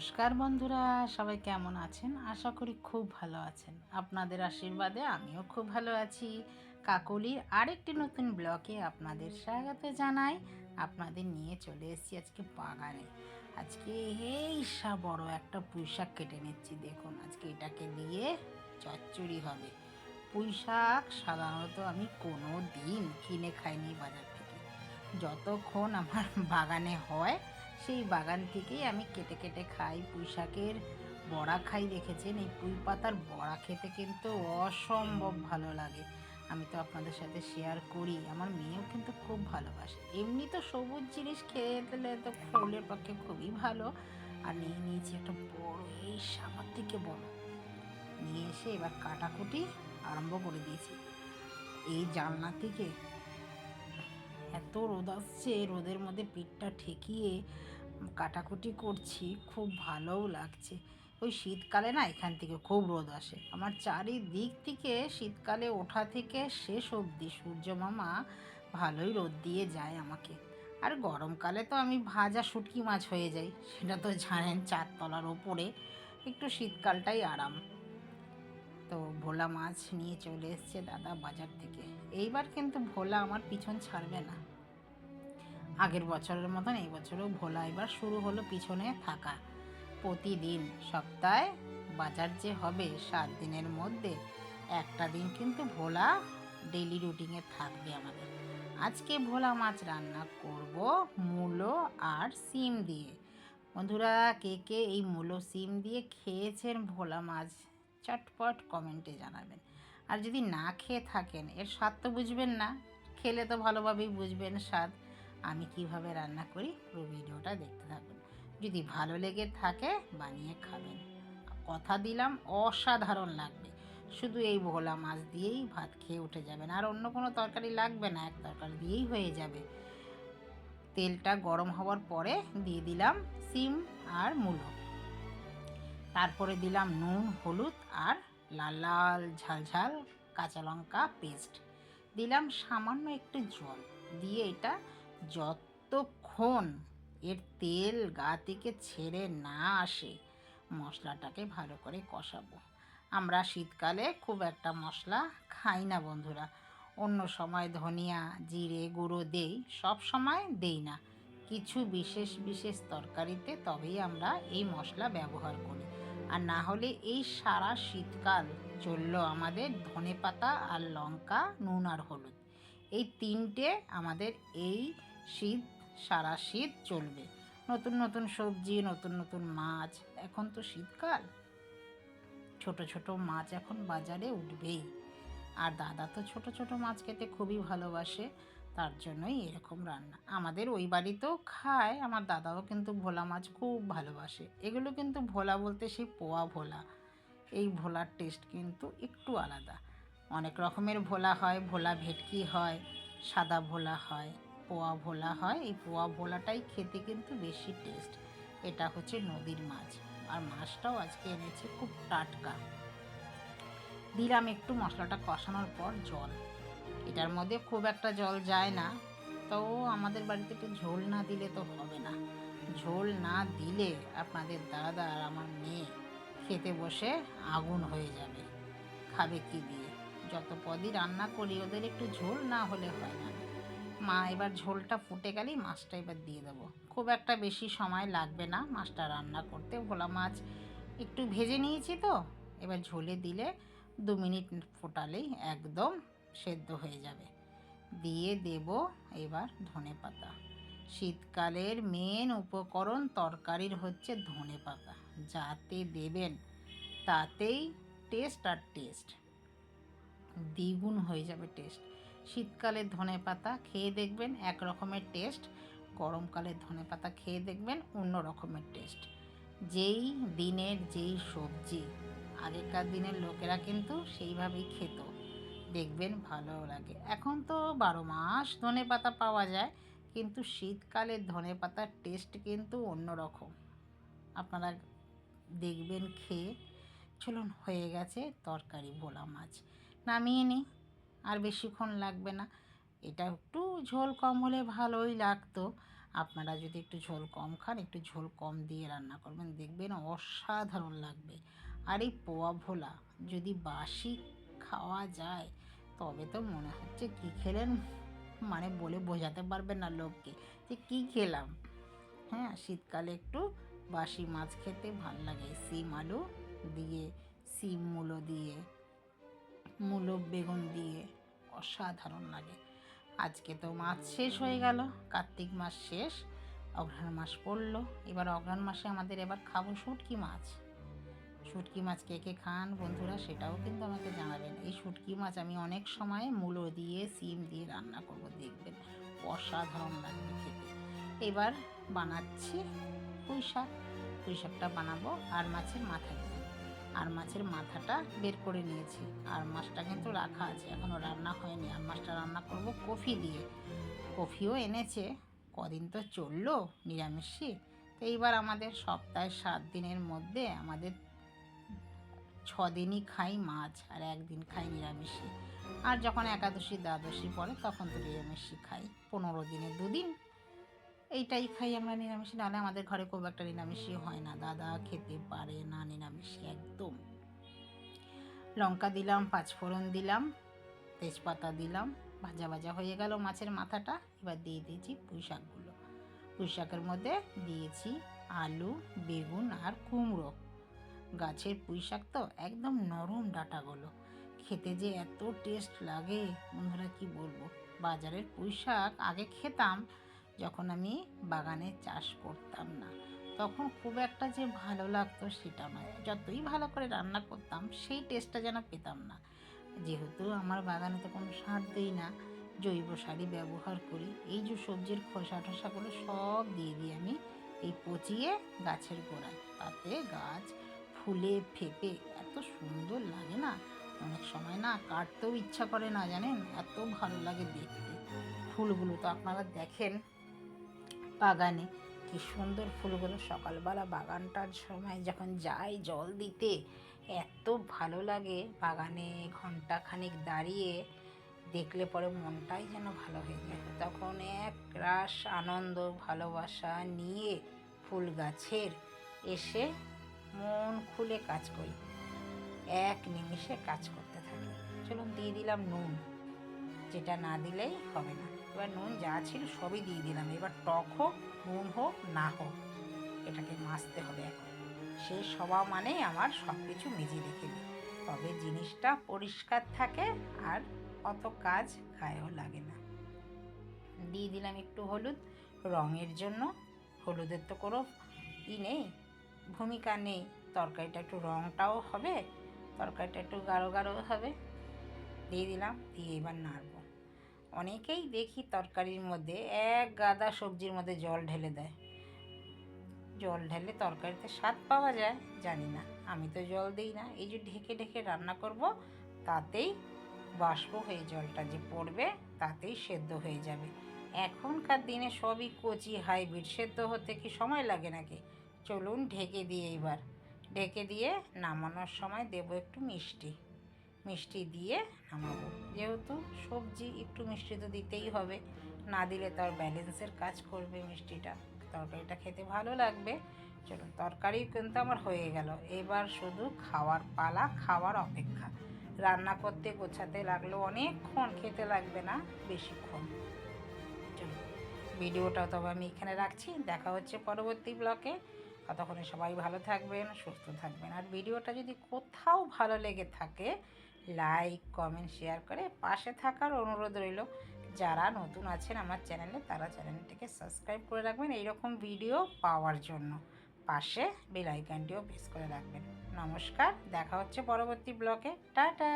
নমস্কার বন্ধুরা, সবাই কেমন আছেন? আশা করি খুব ভালো আছেন। আপনাদের আশীর্বাদে আমিও খুব ভালো আছি। কাকলির আরেকটি নতুন ব্লকে আপনাদের স্বাগত জানাই। আপনাদের নিয়ে চলে এসেছি আজকে বাগানে। আজকে এই সা বড় একটা পুঁই শাক কেটে নিচ্ছি, দেখুন, আজকে এটাকে দিয়ে চচ্চড়ি হবে। পুঁই শাক সাধারণত আমি কোনো দিন কিনে খাইনি বাজার থেকে। যতক্ষণ আমার বাগানে হয় সেই বাগান থেকেই আমি কেটে কেটে খাই। পুঁই শাকের বড়া খাই, দেখেছেন? এই পুঁই পাতার বড়া খেতে কিন্তু অসম্ভব ভালো লাগে। আমি তো আপনাদের সাথে শেয়ার করি। আমার মেয়েও কিন্তু খুব ভালোবাসে। এমনি তো সবুজ জিনিস খেয়ে দিলে তো শরীরের পক্ষে খুবই ভালো। আর নিয়ে নিয়েছি একটা বড়, এই সামার থেকে বড়। নিয়ে এসে এবার কাটাকুটি আরম্ভ করে দিয়েছি। এই জানলা থেকে এত রোদ আসছে, রোদের মধ্যে পিঠটা ঠেকিয়ে কাটাকুটি করছি, খুব ভালোও লাগছে। ওই শীতকালে না এখান থেকে খুব রোদ আসে। আমার চারিদিক থেকে শীতকালে ওঠা থেকে শেষ অবধি সূর্য মামা ভালোই রোদ দিয়ে যায় আমাকে। আর গরমকালে তো আমি ভাজা শুটকি মাছ হয়ে যাই, সেটা তো জানেন চারতলার ওপরে। একটু শীতকালটাই আরাম। তো ভোলা মাছ নিয়ে চলে এসছে দাদা বাজার থেকে। এইবার কিন্তু ভোলা আমার পিছন ছাড়বে না। আগের বছরের মতন, এই বছরও ভোলা এবার শুরু হলো পিছনে থাকা। প্রতিদিন সপ্তাহে বাজার যে হবে সাত দিনের মধ্যে, একটা দিন কিন্তু ভোলা ডেলি রুটিনে থাকবে আমাদের। আজকে ভোলা মাছ রান্না করব মূলো আর সিম দিয়ে। বন্ধুরা, কে কে এই মূলো সিম দিয়ে খেয়েছেন ভোলা মাছ, চটপট কমেন্টে জানাবেন। আর যদি না খেয়ে থাকেন, এর স্বাদ তো বুঝবেন না। খেলে তো ভালোভাবেই বুঝবেন স্বাদ। আমি কীভাবে রান্না করি পুরো ভিডিওটা দেখতে থাকুন। যদি ভালো লেগে থাকে বানিয়ে খাবেন। কথা দিলাম, অসাধারণ লাগবে। শুধু এই ভোলা মাছ দিয়েই ভাত খেয়ে উঠে যাবেন। আর অন্য কোনো তরকারি লাগবে না, এক তরকারি দিয়েই হয়ে যাবে। তেলটা গরম হওয়ার পরে দিয়ে দিলাম সিম আর মূলো। তারপরে দিলাম নুন, হলুদ আর লাল লাল ঝাল ঝাল কাঁচা লঙ্কা পেস্ট। দিলাম সামান্য একটু জল। দিয়ে এটা যতক্ষণ এর তেল গা থেকে ছেড়ে না আসে, মশলাটাকে ভালো করে কষাবো। আমরা শীতকালে খুব একটা মশলা খাই না বন্ধুরা। অন্য সময় ধনিয়া, জিরে, গুঁড়ো দেই, সব সময় দেই না। কিছু বিশেষ বিশেষ তরকারিতে তবেই আমরা এই মশলা ব্যবহার করি। আর না হলে এই সারা শীতকাল চলল আমাদের ধনে পাতা আর লঙ্কা, নুন আর হলুদ। এই তিনটে আমাদের এই শীত, সারা শীত চলবে। নতুন নতুন সবজি, নতুন নতুন মাছ। এখন তো শীতকাল। ছোট ছোট মাছ এখন বাজারে উঠবেই। আর দাদা তো ছোট ছোট মাছ খেতে খুবই ভালোবাসে। তার জন্যই এরকম রান্না। আমাদের ওই বাড়িতেও খায়, আমার দাদাও কিন্তু ভোলা মাছ খুব ভালোবাসে। এগুলো কিন্তু ভোলা বলতে সেই পোয়া ভোলা। এই ভোলার টেস্ট কিন্তু একটু আলাদা। অনেক রকমের ভোলা হয়, ভোলা ভেটকি হয়, সাদা ভোলা হয়। পোয়া ভোলা হয়, এই পোয়া ভোলাটাই খেতে কিন্তু বেশি টেস্ট এটা হচ্ছে নদীর মাছ। আর মাছটাও আজকে এনেছে খুব টাটকা। দিলাম একটু মশলাটা কষানোর পর জল। এটার মধ্যে খুব একটা জল যায় না তো আমাদের বাড়িতে একটু ঝোল না দিলে তো হবে না। ঝোল না দিলে আপনাদের দাদা আর আমার মেয়ে খেতে বসে আগুন হয়ে যাবে। খাবে কি দিয়ে? যত পদই রান্না করি, ওদের একটু ঝোল না হলে হয় না। মা, এবার ঝোলটা ফুটে গেলেই মাছটা এবার দিয়ে দেবো। খুব একটা বেশি সময় লাগবে না মাছটা রান্না করতে। ভোলা মাছ একটু ভেজে নিয়েছি তো, এবার ঝোলে দিলে দু মিনিট ফোটালেই একদম সেদ্ধ হয়ে যাবে। দিয়ে দেব এবার ধনে পাতা। শীতকালের মেন উপকরণ তরকারির হচ্ছে ধনে পাতা। যাতে দেবেন তাতেই টেস্ট আর টেস্ট দ্বিগুণ হয়ে যাবে টেস্ট শীতকালের ধনে পাতা খেয়ে দেখবেন এক রকমের টেস্ট, গরমকালের ধনে পাতা খেয়ে দেখবেন অন্য রকমের টেস্ট। যেই দিনের যেই সবজি, আগেকার দিনের লোকেরা কিন্তু সেইভাবেই খেত। দেখবেন ভালো লাগে। এখন তো বারো মাস ধনে পাতা পাওয়া যায়, কিন্তু শীতকালের ধনে পাতার টেস্ট কিন্তু অন্যরকম আপনারা দেখবেন খেয়ে, চলুন হয়ে গেছে তরকারি, ভোলা মাছ। নামিয়ে নিই। আর বেশিক্ষণ লাগবে না। এটা একটু ঝোল কম হলে ভালোই লাগতো। আপনারা যদি একটু ঝোল কম খান, একটু ঝোল কম দিয়ে রান্না করবেন, দেখবেন অসাধারণ লাগবে। আর এই পোয়া ভোলা যদি বাসি খাওয়া যায়, তবে তো মনে হচ্ছে কী খেলেন? মানে বলে বোঝাতে পারবেন না লোককে যে কী খেলাম। হ্যাঁ শীতকালে একটু বাসি মাছ খেতে ভালো লাগে। সিম আলু দিয়ে, সিম মূলো দিয়ে মূলো বেগুন দিয়ে। অসাধারণ লাগে। আজকে তো মাছ শেষ হয়ে গেল। কার্তিক মাস শেষ, অঘ্রাণ মাস পড়ল। এবার অঘ্রাণ মাসে আমাদের এবার খাব শুটকি মাছ। শুটকি মাছ কে কে খান বন্ধুরা সেটাও কিন্তু আমাকে জানাবেন। এই শুটকি মাছ আমি অনেক সময় মূলো দিয়ে, সিম দিয়ে রান্না করব, দেখবেন অসাধারণ লাগবে খেতে। এবার বানাচ্ছি পুঁই শাক পুঁই শাকটা বানাবো আর মাছের মাথা দিয়ে। আর মাছের মাথাটা বের করে নিয়েছি। আর মাছটা কিন্তু রাখা আছে এখনও রান্না হয়নি। আর মাছটা রান্না করব কফি দিয়ে। কফিও এনেছে, কদিন তো চলল নিরামিষই। তো এইবার আমাদের সপ্তাহে সাত দিনের মধ্যে আমাদের ছ দিনই খাই মাছ, আর একদিন খাই নিরামিষই। আর যখন একাদশী দ্বাদশী পড়ে, তখন তো নিরামিষই খাই। পনেরো দিনে দুদিন এইটাই খাই আমরা নিরামিষ নাহলে আমাদের ঘরে খুব একটা নিরামিষই হয় না। দাদা খেতে পারে না নিরামিষই, একদম। লঙ্কা দিলাম, পাঁচফোড়ন দিলাম, তেজপাতা দিলাম, ভাজা ভাজা হয়ে গেল মাছের মাথাটা। এবার দিয়ে দিয়েছি পুঁই শাকগুলো। পুঁই শাকের মধ্যে দিয়েছি আলু, বেগুন আর কুমড়ো। গাছের পুঁই শাক তো একদম নরম ডাঁটাগুলো। খেতে যে এত টেস্ট লাগে, বন্ধুরা কি বলব? বাজারের পুঁই শাক আগে খেতাম যখন আমি বাগানে চাষ করতাম না, তখন খুব একটা যে ভালো লাগতো সেটা নয়। যতই ভালো করে রান্না করতাম, সেই টেস্টটা যেন পেতাম না। যেহেতু আমার বাগানে তো কোনো সার দিই না, জৈব সারই ব্যবহার করি, এই যে সবজির খোসা টোসাগুলো সব দিয়ে দিই আমি এই পচিয়ে গাছের গোড়ায়। তাতে গাছ ফুলে, ফেপে এত সুন্দর লাগে না? অনেক সময় না কাটতেও ইচ্ছা করে না, জানেন? এত ভালো লাগে দেখতে। ফুলগুলো তো আপনারা দেখেন। বাগানে। কি সুন্দর ফুলগুলো সকালবেলা বাগানটার সময় যখন যাই জল দিতে, এত ভালো লাগে বাগানে ঘণ্টা খানিক দাঁড়িয়ে দেখলে পরে মনটাই যেন ভালো হয়ে যায়। তখন এক রাস আনন্দ, ভালোবাসা নিয়ে ফুল গাছের এসে মন খুলে কাজ করি। এক নিমিষে কাজ করতে থাকি। চলুন দিয়ে দিলাম নুন। যেটা না দিলেই হবে না। এবার নুন যা ছিল সবই দিয়ে দিলাম। এবার টক হোক, নুন হোক, না হোক, এটাকে মাজতে হবে এখন। সেই সবা মানে আমার সব কিছু মেজে রেখে দিই। তবে জিনিসটা পরিষ্কার থাকে আর অত কাজ গায়েও লাগে না। দিয়ে দিলাম একটু হলুদ। রঙের জন্য হলুদের তো কোনো ই নেই, ভূমিকা নেই। তরকারিটা একটু রঙটাও হবে, তরকারিটা একটু গাঢ় গাঢ় হবে। দিয়ে দিলাম, দিয়ে এবার নাড়ব। অনেকেই দেখি তরকারির মধ্যে এক গাদা সবজির মধ্যে জল ঢেলে দেয়। জল ঢেলে তরকারিতে স্বাদ পাওয়া যায়, জানি না। আমি তো জল দিই না। এই যে ঢেকে ঢেকে রান্না করব, তাতেই বাষ্প হয়ে জলটা যে পড়বে, তাতেই সেদ্ধ হয়ে যাবে। এখনকার দিনে সবই কচি হাইব্রিড। সেদ্ধ হতে কি সময় লাগে নাকি? চলুন ঢেকে দিয়ে এবার ঢেকে দিয়ে নামানোর সময় দেব একটু মিষ্টি। মিষ্টি দিয়ে নামাবো। যেহেতু সবজি একটু মিষ্টি তো দিতেই হবে। না দিলে তার ব্যালেন্সের কাজ করবে মিষ্টিটা। তরকারিটা খেতে ভালো লাগবে। চলুন তরকারি কিন্তু আমার হয়ে গেল। এবার শুধু খাওয়ার পালা, খাওয়ার অপেক্ষা। রান্না করতে গোছাতে লাগল অনেকক্ষণ, খেতে লাগবে না বেশিক্ষণ। চলুন, ভিডিওটাও তবে আমি এখানে রাখছি। দেখা হচ্ছে পরবর্তী ব্লকে। ততক্ষণে সবাই ভালো থাকবেন, সুস্থ থাকবেন। আর ভিডিওটা যদি কোথাও ভালো লেগে থাকে লাইক কমেন্ট শেয়ার করে পাশে থাকার অনুরোধ রইল। যারা নতুন আছেন আমার চ্যানেলে, তারা চ্যানেলটিকে সাবস্ক্রাইব করে রাখবেন এইরকম ভিডিও পাওয়ার জন্য। পাশে বেল আইকনটিও প্রেস করে রাখবেন। নমস্কার, দেখা হচ্ছে পরবর্তী ব্লকে টাটা!